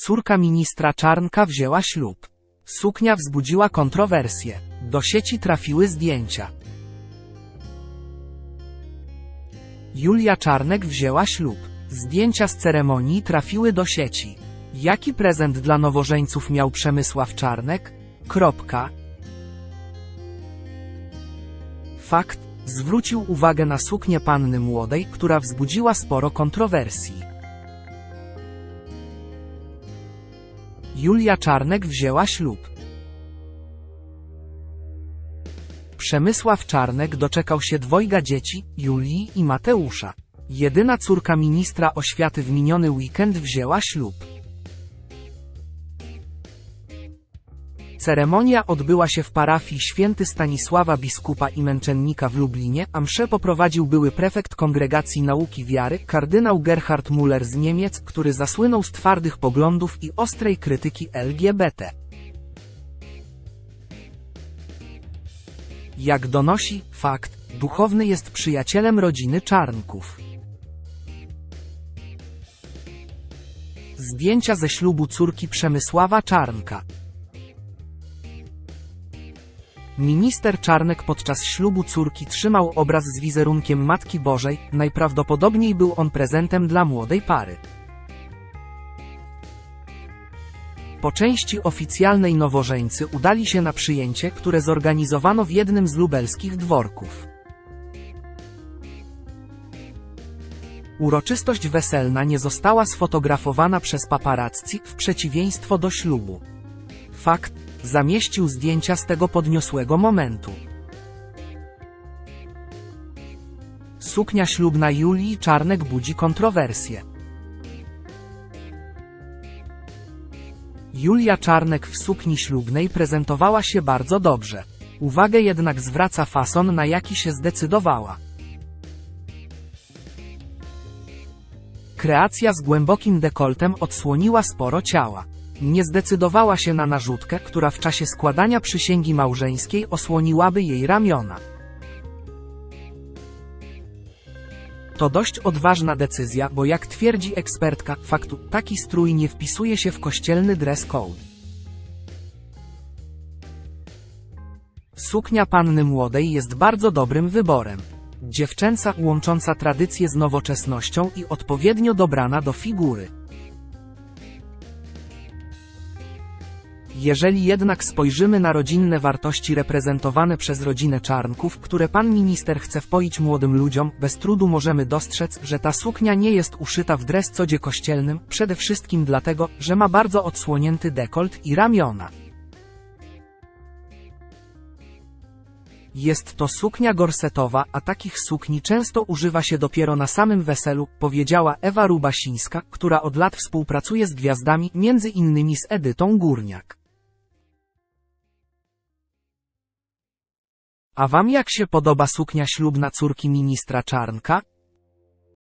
Córka ministra Czarnka wzięła ślub. Suknia wzbudziła kontrowersje. Do sieci trafiły zdjęcia. Julia Czarnek wzięła ślub. Zdjęcia z ceremonii trafiły do sieci. Jaki prezent dla nowożeńców miał Przemysław Czarnek? Kropka. Fakt zwrócił uwagę na suknię panny młodej, która wzbudziła sporo kontrowersji. Julia Czarnek wzięła ślub. Przemysław Czarnek doczekał się dwojga dzieci, Julii i Mateusza. Jedyna córka ministra oświaty w miniony weekend wzięła ślub. Ceremonia odbyła się w parafii święty Stanisława biskupa i męczennika w Lublinie, a mszę poprowadził były prefekt Kongregacji Nauki Wiary, kardynał Gerhard Müller z Niemiec, który zasłynął z twardych poglądów i ostrej krytyki LGBT. Jak donosi fakt, duchowny jest przyjacielem rodziny Czarnków. Zdjęcia ze ślubu córki Przemysława Czarnka. Minister Czarnek podczas ślubu córki trzymał obraz z wizerunkiem Matki Bożej, najprawdopodobniej był on prezentem dla młodej pary. Po części oficjalnej nowożeńcy udali się na przyjęcie, które zorganizowano w jednym z lubelskich dworków. Uroczystość weselna nie została sfotografowana przez paparazzi w przeciwieństwo do ślubu. Fakt, zamieścił zdjęcia z tego podniosłego momentu. Suknia ślubna Julii Czarnek budzi kontrowersje. Julia Czarnek w sukni ślubnej prezentowała się bardzo dobrze. Uwagę jednak zwraca fason, na jaki się zdecydowała. Kreacja z głębokim dekoltem odsłoniła sporo ciała. Nie zdecydowała się na narzutkę, która w czasie składania przysięgi małżeńskiej osłoniłaby jej ramiona. To dość odważna decyzja, bo jak twierdzi ekspertka faktu, taki strój nie wpisuje się w kościelny dress code. Suknia panny młodej jest bardzo dobrym wyborem. Dziewczęca łącząca tradycję z nowoczesnością i odpowiednio dobrana do figury. Jeżeli jednak spojrzymy na rodzinne wartości reprezentowane przez rodzinę Czarnków, które pan minister chce wpoić młodym ludziom, bez trudu możemy dostrzec, że ta suknia nie jest uszyta w dres codzie kościelnym, przede wszystkim dlatego, że ma bardzo odsłonięty dekolt i ramiona. Jest to suknia gorsetowa, a takich sukni często używa się dopiero na samym weselu, powiedziała Ewa Rubasińska, która od lat współpracuje z gwiazdami, między innymi z Edytą Górniak. A wam jak się podoba suknia ślubna córki ministra Czarnka?